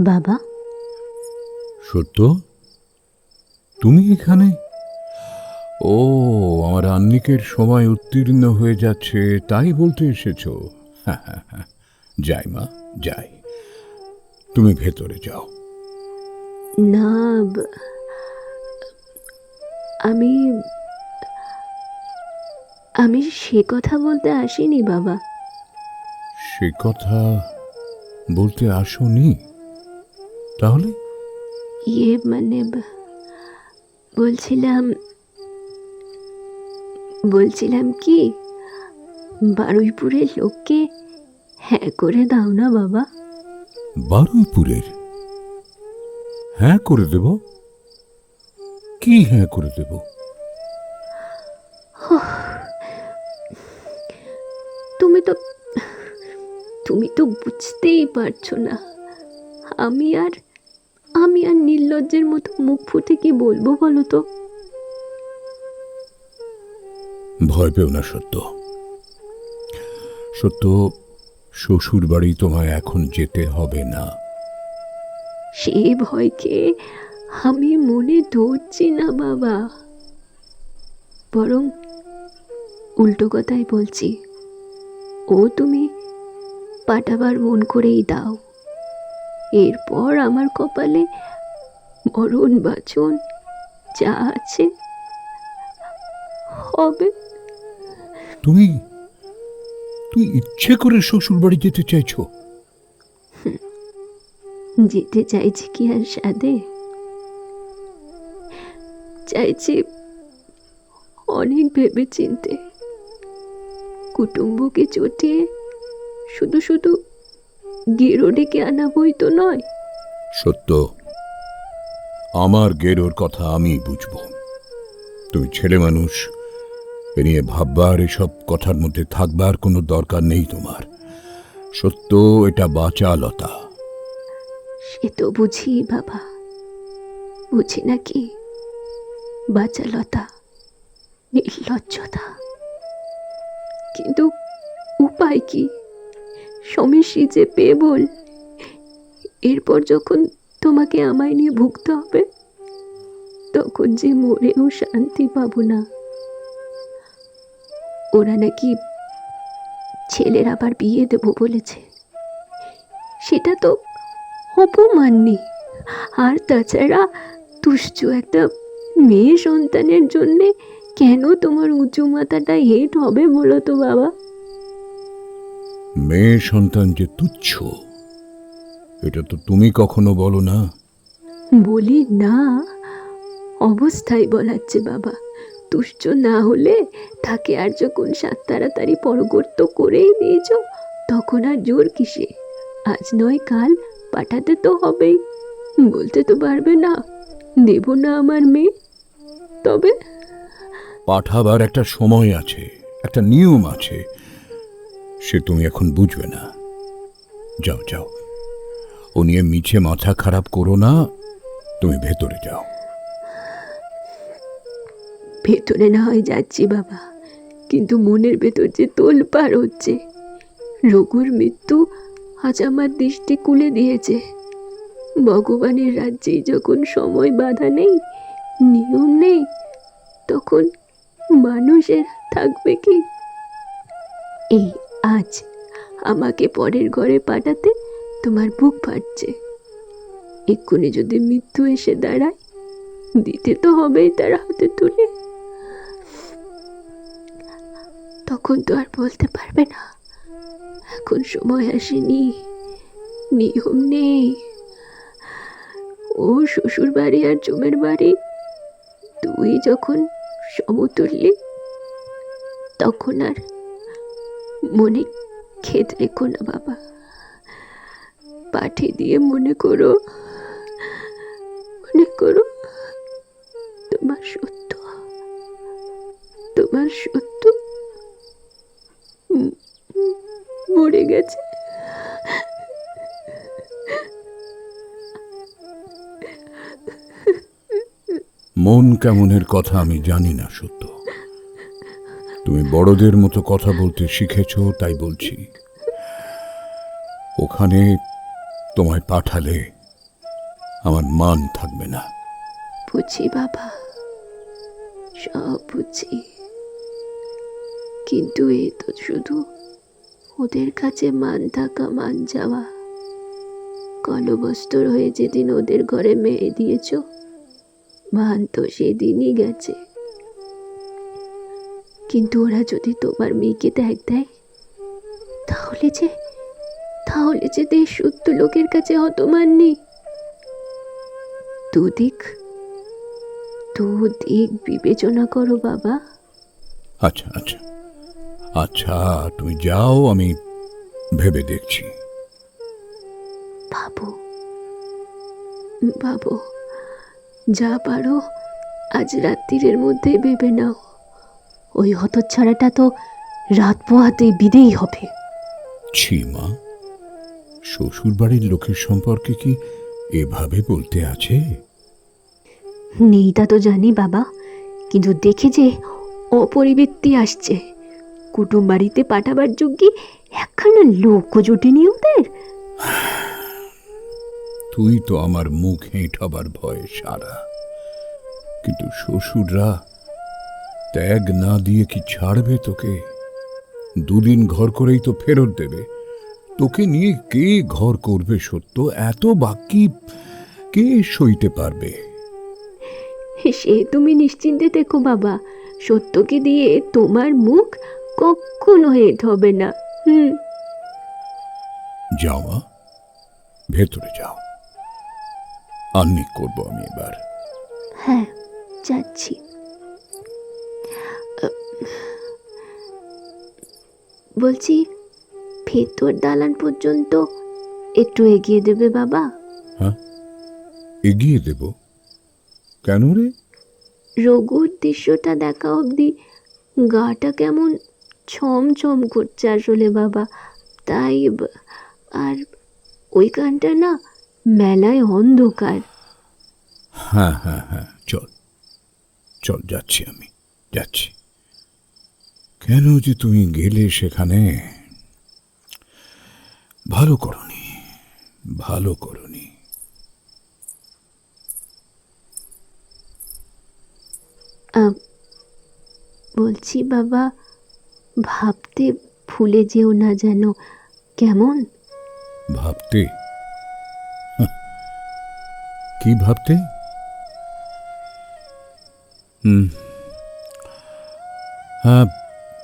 বাবা? সত্য? তুমি এখানে? ও আমার আন্নিকের সময় উত্তীর্ণ হয়ে যাচ্ছে তাই বলতে এসেছ। যাই মা যাই। তুমি ভেতরে যাও। না আমি আমি সে কথা বলতে আসিনি বাবা। সে কথা বলতে আসোনি? তাহলে? ইয়ে মানে বলছিলাম বলছিলাম কি বারুইপুরের লোককে হ্যাঁ করে দাও না বাবা। বারুইপুরের? হ্যাঁ করে দেব। কি হ্যাঁ করে দেব? তুমি তো তুমি তো বুঝতেই পারছ না। আমি আর আর নির্লজ্জের মতো মুখ ফুটে কি বলব বলো তো? ভয় পেও না সত্য। সত্য শ্বশুর বাড়ি তোমায় এখন যেতে হবে না। সেই ভয়কে আমি মনে ধরছি না বাবা। বরং উল্টো কথাই বলছি ও তুমি পাঠাবার মন করেই দাও। এরপর আমার কপালে মরণ বাচন যা আছে হবে। তুমি তুই ইচ্ছে করে শ্বশুর বাড়ি যেতে চাইছো? যেতে চাইছি কি আর সাদে চাইছি অনেক ভেবে চিনতে কুটুম্বকে চটিয়ে শুধু শুধু গেরো ডেকে আনাবই তো নয়। সত্য। আমার গেরোর কথা আমি বুঝব। তুমি ছেলে মানুষ, এ নিয়ে ভাববার এসব কথার মধ্যে থাকবার কোনো দরকার নেই তোমার। সত্য, এটা বাচালতা সে তো বুঝি বাবা। বুঝি নাকি বাচালতা নির্লজ্জতা। কিন্তু উপায় কি? সমস্যি যে পেয়ে বল এরপর যখন তোমাকে আমায় নিয়ে ভুগতে হবে। তখন যে মরেও শান্তি পাবো না। ওরা নাকি ছেলের আবার বিয়ে দেবো বলেছে। সেটা তো অপমান্যি আর তাছাড়া তুষ্ট একটা মেয়ে সন্তানের জন্যে কেন তোমার উঁচু মাথাটা হেট হবে বলো তো বাবা? মেয়ে সন্তান যে তুচ্ছ এটা তো তুমি কখনো বলো না। বলি না। অবস্থায় বলাচ্ছে বাবা তুষ্ট না হলে তাকে আর যখন সাত তাড়াতাড়ি পরগর্ত করেই দিয়েছ তখন আর জোর কিসে? আজ নয় কাল পাঠাতে তো হবেই। বলতে তো পারবে না দেব না আমার মেয়ে। তবে পাঠাবার একটা সময় আছে একটা নিয়ম আছে সে তুমি এখন বুঝবে না। যাও যাও। ও নিয়ে মিছে মাথা খারাপ করো না। তুমি ভেতরে যাও। ভেতরে না হয় যাচ্ছি বাবা। কিন্তু মনের ভেতর যে তোলপাড় হচ্ছে, রঘুর মৃত্যু আজ আমার দৃষ্টি কুলে দিয়েছে। ভগবানের রাজ্যে যখন সময় বাধা নেই, নিয়ম নেই, তখন মানুষের থাকবে কি? এই আজ আমাকে পরের ঘরে পাঠাতে তোমার বুক ফাটছে। এক্ষুনি যদি মৃত্যু এসে দাঁড়ায়, দিতে তো হবেই তার হাতে তুলে। তখন তো আর বলতে পারবে না। এখন সময় আসেনি, নিয়ম নেই। ও শ্বশুর বাড়ি আর জমের বাড়ি, তুই যখন সমতুল্যি, তখন আর মনে খেদ রেখো না বাবা। পাঠিয়ে দিয়ে মনে করো মনে করো তোমার সত্য তোমার সত্য মরে গেছে। মন কেমনের কথা আমি জানি না, সত্য। তুমি বড়দের মতো কথা বলতে শিখেছ, তাই বলছি। ওখানে তোমায় পাঠালে আমার মান থাকবে না। বুঝি বাবা, সব বুঝি। কিন্তু এ তো শুধু ওদের কাছে মান থাকা, মান যাওয়া। কলবস্তর হয়ে যেদিন ওদের ঘরে মেয়ে দিয়েছ, মান তো সেদিনই গেছে। কিন্তু ওরা যদি তোমার মেয়েকে ত্যাগ দেয়, তাহলে যে তাহলে যে দেশ সত্য লোকের কাছে হতমান নেই দুদিক দুদিক বিবেচনা করো বাবা। আচ্ছা আচ্ছা। আচ্ছা তুমি যাও আমি ভেবে দেখছি। ভাবো ভাবো যা পারো আজ রাত্রিরের মধ্যে ভেবে নাও। ওই হতচ্ছাড়াটা তো রাত পোহাতে বিদেই হবে। ছি মা শ্বশুর বাড়ির লোকের সম্পর্কে কি এভাবে বলতে আছে? নেই তা তো জানি বাবা কিন্তু দেখে যে অপরিবৃত্তি আসছে। কুটুম বাড়িতে পাঠাবার যোগ্যে একখানা লোক জোটেনি ওদের। তুই তো আমার মুখ হেঁটাবার ভয়ে সারা। কিন্তু শ্বশুররা ত্যাগ না দিয়ে কি ছাড়বে তোকে? দুদিন ঘর করেই তো ফেরত দেবে। তোকে নিয়ে কে ঘর করবে সত্য? এত বাকি কে সইতে পারবে? সে তুমি নিশ্চিন্তে দেখো বাবা সত্যকে দিয়ে তোমার মুখ কখনো হেট হবে না হুম। যাও মা ভেতরে যাও। আন্নিক করব আমি এবার। হ্যাঁ যাচ্ছি। বলছি ভেতর দালান পর্যন্ত একটু এগিয়ে দেবে বাবা। হ্যাঁ? এগিয়ে দেব? কেন রে? রঘুর দৃশ্যটা দেখা অবধি গাটা কেমন ছমছম করছে আসলে বাবা। তাই আর ওই গানটা না মেলায় অন্ধকার। হ্যাঁ হ্যাঁ হ্যাঁ চল। চল যাচ্ছি আমি যাচ্ছি। কেন যে তুমি গেলে সেখানে? ভালো করনি ভালো করনি। বলছি বাবা ভাবতে ভুলে যেও না যেন কেমন? ভাবতে? কি ভাবতে? হুম হ্যাঁ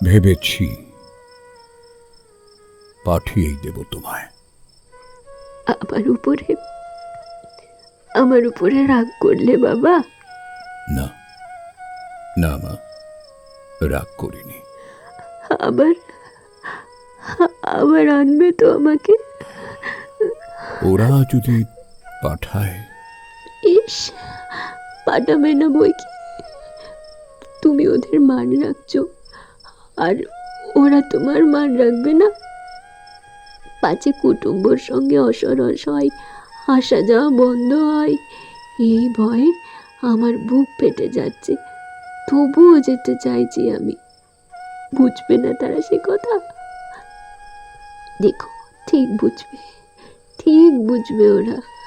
ভেবেছি। পাঠিয়েই দেব তোমায়। আমার উপরে আমার উপরে রাগ করলে বাবা। না না মা রাগ করিনি। আবার আবার আনবে তো আমাকে। ওরা যদি পাঠায়। ইস পাঠাবে না বই কি? তুমি ওদের মান রাখছো আর ওরা তোমার মান রাখবে না? পাছে কুটুম্বর সঙ্গে অসরস হয় আসা যাওয়া বন্ধ হয়। এই ভয়ে আমার বুক ফেটে যাচ্ছে। তবুও যেতে চাইছি আমি। বুঝবে না তারা সে কথা? দেখো, ঠিক বুঝবে। ঠিক বুঝবে ওরা।